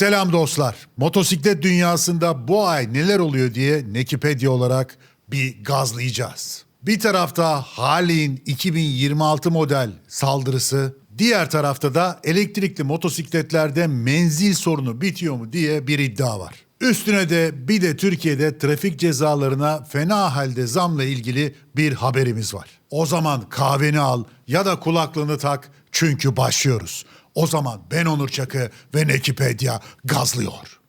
Selam dostlar. Motosiklet dünyasında bu ay neler oluyor diye Nekipedia olarak bir gazlayacağız. Bir tarafta Harley'in 2026 model saldırısı, diğer tarafta da elektrikli motosikletlerde menzil sorunu bitiyor mu diye bir iddia var. Üstüne de bir de Türkiye'de trafik cezalarına fena halde zamla ilgili bir haberimiz var. O zaman kahveni al ya da kulaklığını tak çünkü başlıyoruz. O zaman ben Onur Çakı ve Nekipedia gazlıyor.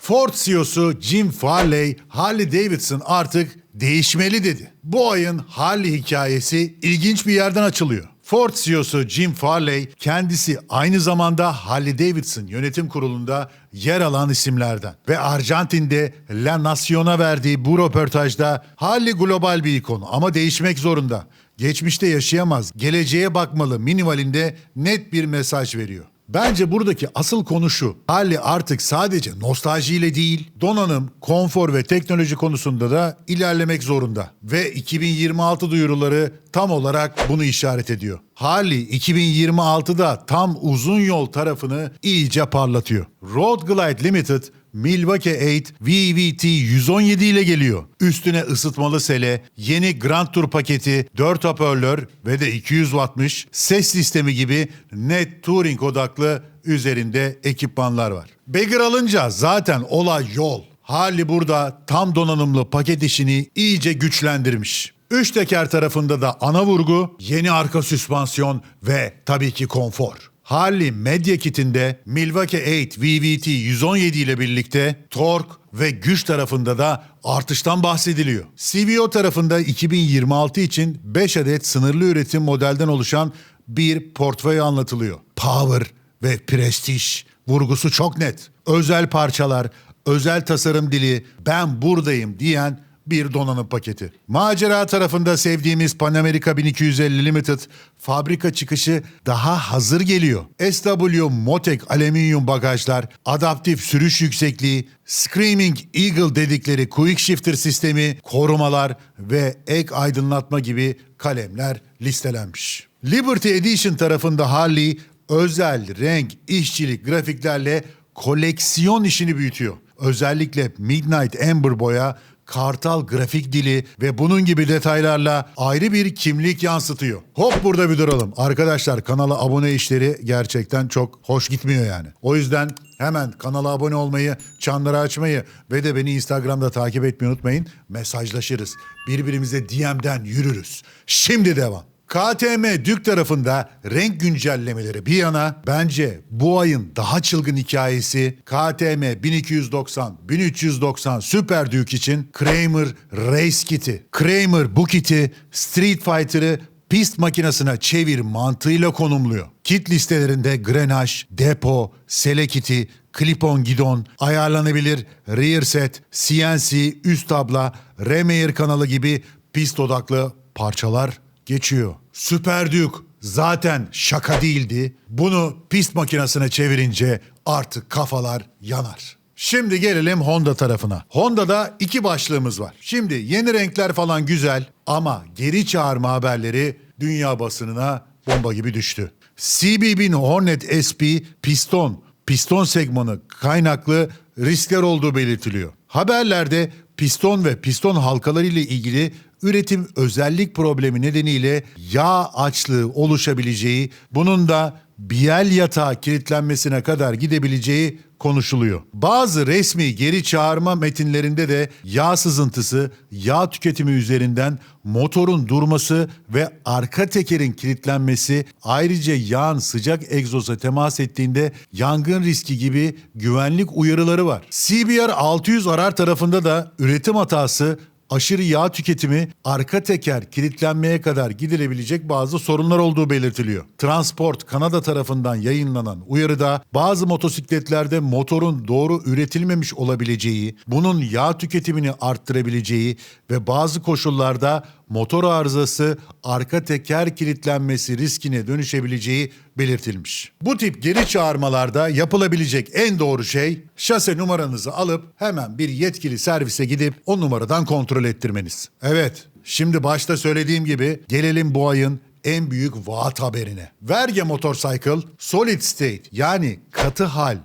Ford CEO'su Jim Farley, Harley Davidson artık değişmeli dedi. Bu ayın Harley hikayesi ilginç bir yerden açılıyor. Ford CEO'su Jim Farley kendisi aynı zamanda Harley Davidson yönetim kurulunda yer alan isimlerden ve Arjantin'de La Nacion'a verdiği bu röportajda Harley global bir ikon ama değişmek zorunda. Geçmişte yaşayamaz, geleceğe bakmalı minimalinde net bir mesaj veriyor. Bence buradaki asıl konu şu. Harley artık sadece nostaljiyle değil, donanım, konfor ve teknoloji konusunda da ilerlemek zorunda. Ve 2026 duyuruları tam olarak bunu işaret ediyor. Harley 2026'da tam uzun yol tarafını iyice parlatıyor. Road Glide Limited Milwaukee 8 VVT 117 ile geliyor. Üstüne ısıtmalı sele, yeni Grand Tour paketi, 4 hoparlör ve de 200 wattmış ses sistemi gibi net touring odaklı üzerinde ekipmanlar var. Bagger alınca zaten olay yol. Harley burada tam donanımlı paket işini iyice güçlendirmiş. Üç teker tarafında da ana vurgu, yeni arka süspansiyon ve tabii ki konfor. Harley Media Kit'inde Milwaukee 8 VVT 117 ile birlikte tork ve güç tarafında da artıştan bahsediliyor. CVO tarafında 2026 için 5 adet sınırlı üretim modelden oluşan bir portföy anlatılıyor. Power ve prestij vurgusu çok net. Özel parçalar, özel tasarım dili, ben buradayım diyen bir donanım paketi. Macera tarafında sevdiğimiz Pan America 1250 Limited fabrika çıkışı daha hazır geliyor. SW Motek alüminyum bagajlar, adaptif sürüş yüksekliği, Screaming Eagle dedikleri quick shifter sistemi, korumalar ve ek aydınlatma gibi kalemler listelenmiş. Liberty Edition tarafında Harley özel renk, işçilik, grafiklerle koleksiyon işini büyütüyor. Özellikle Midnight Amber boya kartal grafik dili ve bunun gibi detaylarla ayrı bir kimlik yansıtıyor. Hop burada bir duralım. Arkadaşlar kanala abone işleri gerçekten çok hoş gitmiyor yani. O yüzden hemen kanala abone olmayı, çanları açmayı ve de beni Instagram'da takip etmeyi unutmayın. Mesajlaşırız. Birbirimize DM'den yürürüz. Şimdi devam. KTM Dük tarafında renk güncellemeleri bir yana bence bu ayın daha çılgın hikayesi KTM 1290 1390 Super Duke için Kramer Race Kit'i. Kramer bu kiti Street Fighter'ı pist makinesine çevir mantığıyla konumluyor. Kit listelerinde grenaj, depo, sele kiti, clip-on gidon, ayarlanabilir rear set, CNC, üst tabla, Remeyer kanalı gibi pist odaklı parçalar geçiyor. Super Duke zaten şaka değildi. Bunu pist makinesine çevirince artık kafalar yanar. Şimdi gelelim Honda tarafına. Honda'da iki başlığımız var. Şimdi yeni renkler falan güzel ama geri çağırma haberleri dünya basınına bomba gibi düştü. CBB'nin Hornet SP piston, piston segmanı kaynaklı riskler olduğu belirtiliyor. Haberlerde piston ve piston halkaları ile ilgili üretim özellik problemi nedeniyle yağ açlığı oluşabileceği, bunun da biyel yatağı kilitlenmesine kadar gidebileceği konuşuluyor. Bazı resmi geri çağırma metinlerinde de yağ sızıntısı, yağ tüketimi üzerinden motorun durması ve arka tekerin kilitlenmesi ayrıca yağın sıcak egzoza temas ettiğinde yangın riski gibi güvenlik uyarıları var. CBR 600 arar tarafında da üretim hatası aşırı yağ tüketimi arka teker kilitlenmeye kadar gidilebilecek bazı sorunlar olduğu belirtiliyor. Transport Kanada tarafından yayınlanan uyarıda bazı motosikletlerde motorun doğru üretilmemiş olabileceği, bunun yağ tüketimini arttırabileceği ve bazı koşullarda motor arızası arka teker kilitlenmesi riskine dönüşebileceği belirtilmiş. Bu tip geri çağırmalarda yapılabilecek en doğru şey şase numaranızı alıp hemen bir yetkili servise gidip o numaradan kontrol ettirmeniz. Evet, şimdi başta söylediğim gibi gelelim bu ayın en büyük vaat haberine. Verge Motorcycle Solid State yani katı hal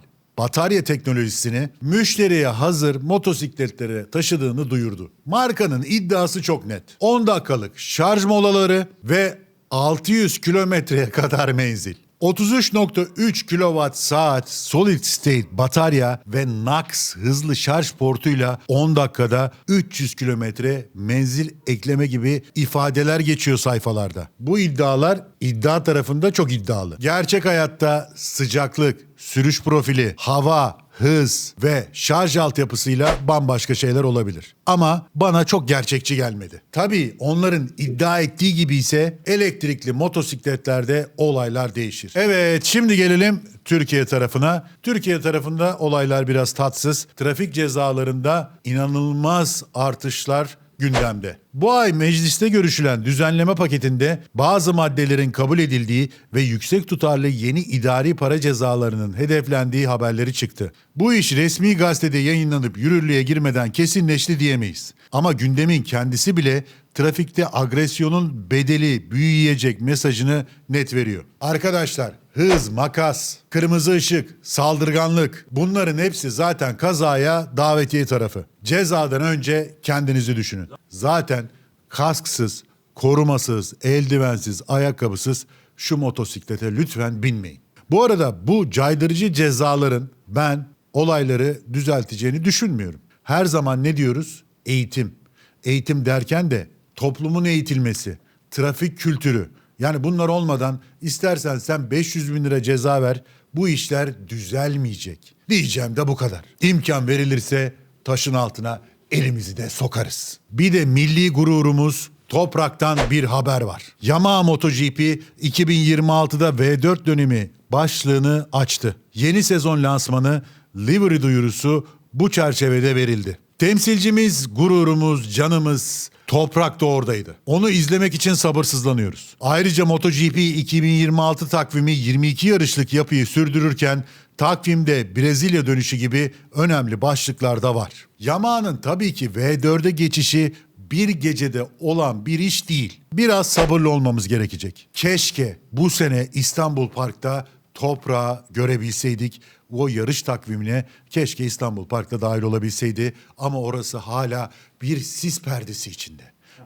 batarya teknolojisini müşteriye hazır motosikletlere taşıdığını duyurdu. Markanın iddiası çok net. 10 dakikalık şarj molaları ve 600 kilometreye kadar menzil. 33.3 kWh saat solid state batarya ve NAX hızlı şarj portuyla 10 dakikada 300 kilometre menzil ekleme gibi ifadeler geçiyor sayfalarda. Bu iddialar iddia tarafında çok iddialı. Gerçek hayatta sıcaklık, sürüş profili, hava, hız ve şarj altyapısıyla bambaşka şeyler olabilir. Ama bana çok gerçekçi gelmedi. Tabii onların iddia ettiği gibi ise elektrikli motosikletlerde olaylar değişir. Evet şimdi gelelim Türkiye tarafına. Türkiye tarafında olaylar biraz tatsız. Trafik cezalarında inanılmaz artışlar gündemde. Bu ay mecliste görüşülen düzenleme paketinde bazı maddelerin kabul edildiği ve yüksek tutarlı yeni idari para cezalarının hedeflendiği haberleri çıktı. Bu iş resmi gazetede yayınlanıp yürürlüğe girmeden kesinleşti diyemeyiz. Ama gündemin kendisi bile trafikte agresyonun bedeli büyüyecek mesajını net veriyor. Arkadaşlar hız, makas, kırmızı ışık, saldırganlık bunların hepsi zaten kazaya davetiye tarafı. Cezadan önce kendinizi düşünün. Zaten kasksız, korumasız, eldivensiz, ayakkabısız şu motosiklete lütfen binmeyin. Bu arada bu caydırıcı cezaların ben olayları düzelteceğini düşünmüyorum. Her zaman ne diyoruz? Eğitim. Eğitim derken de toplumun eğitilmesi, trafik kültürü. Yani bunlar olmadan istersen sen 500 bin lira ceza ver bu işler düzelmeyecek. Diyeceğim de bu kadar. İmkan verilirse taşın altına elimizi de sokarız. Bir de milli gururumuz Toprak'tan bir haber var. Yamaha MotoGP 2026'da V4 dönemi başlığını açtı. Yeni sezon lansmanı livery duyurusu bu çerçevede verildi. Temsilcimiz, gururumuz, canımız Toprak da oradaydı. Onu izlemek için sabırsızlanıyoruz. Ayrıca MotoGP 2026 takvimi 22 yarışlık yapıyı sürdürürken takvimde Brezilya dönüşü gibi önemli başlıklar da var. Yamaha'nın tabii ki V4'e geçişi bir gecede olan bir iş değil. Biraz sabırlı olmamız gerekecek. Keşke bu sene İstanbul Park'ta toprağı görebilseydik. O yarış takvimine keşke İstanbul Park'ta dahil olabilseydi. Ama orası hala bir sis perdesi içinde.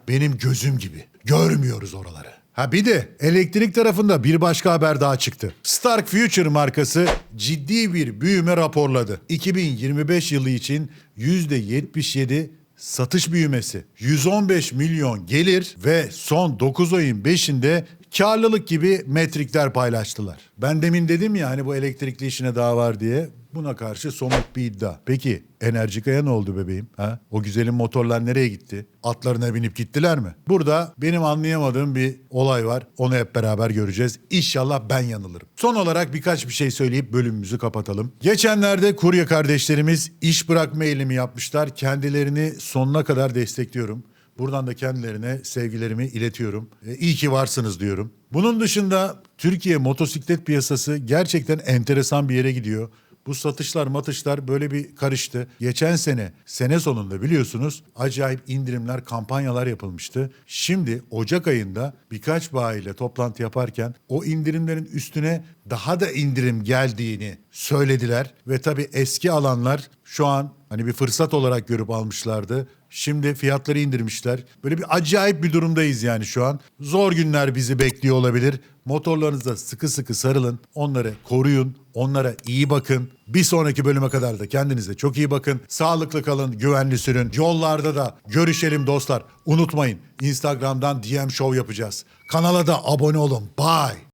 Benim gözüm gibi. Görmüyoruz oraları. Ha bir de elektrik tarafında bir başka haber daha çıktı. Stark Future markası ciddi bir büyüme raporladı. 2025 yılı için %77 satış büyümesi, 115 milyon gelir ve son 9 ayın 5'inde karlılık gibi metrikler paylaştılar. Ben demin dedim ya hani bu elektrikli işine daha var diye. Buna karşı somut bir iddia. Peki Enerjika'ya ne oldu bebeğim? Ha? O güzelim motorlar nereye gitti? Atlarına binip gittiler mi? Burada benim anlayamadığım bir olay var. Onu hep beraber göreceğiz. İnşallah ben yanılırım. Son olarak birkaç bir şey söyleyip bölümümüzü kapatalım. Geçenlerde kurye kardeşlerimiz iş bırakma eylemi yapmışlar. Kendilerini sonuna kadar destekliyorum. Buradan da kendilerine sevgilerimi iletiyorum. E, iyi ki varsınız diyorum. Bunun dışında Türkiye motosiklet piyasası gerçekten enteresan bir yere gidiyor. Bu satışlar matışlar böyle bir karıştı. Geçen sene sene sonunda biliyorsunuz acayip indirimler kampanyalar yapılmıştı. Şimdi Ocak ayında birkaç bayiyle toplantı yaparken o indirimlerin üstüne daha da indirim geldiğini söylediler. Ve tabii eski alanlar şu an hani bir fırsat olarak görüp almışlardı. Şimdi fiyatları indirmişler. Böyle bir acayip bir durumdayız yani şu an. Zor günler bizi bekliyor olabilir. Motorlarınıza sıkı sıkı sarılın. Onları koruyun. Onlara iyi bakın. Bir sonraki bölüme kadar da kendinize çok iyi bakın. Sağlıklı kalın, güvenli sürün. Yollarda da görüşelim dostlar. Unutmayın Instagram'dan DM show yapacağız. Kanala da abone olun. Bye.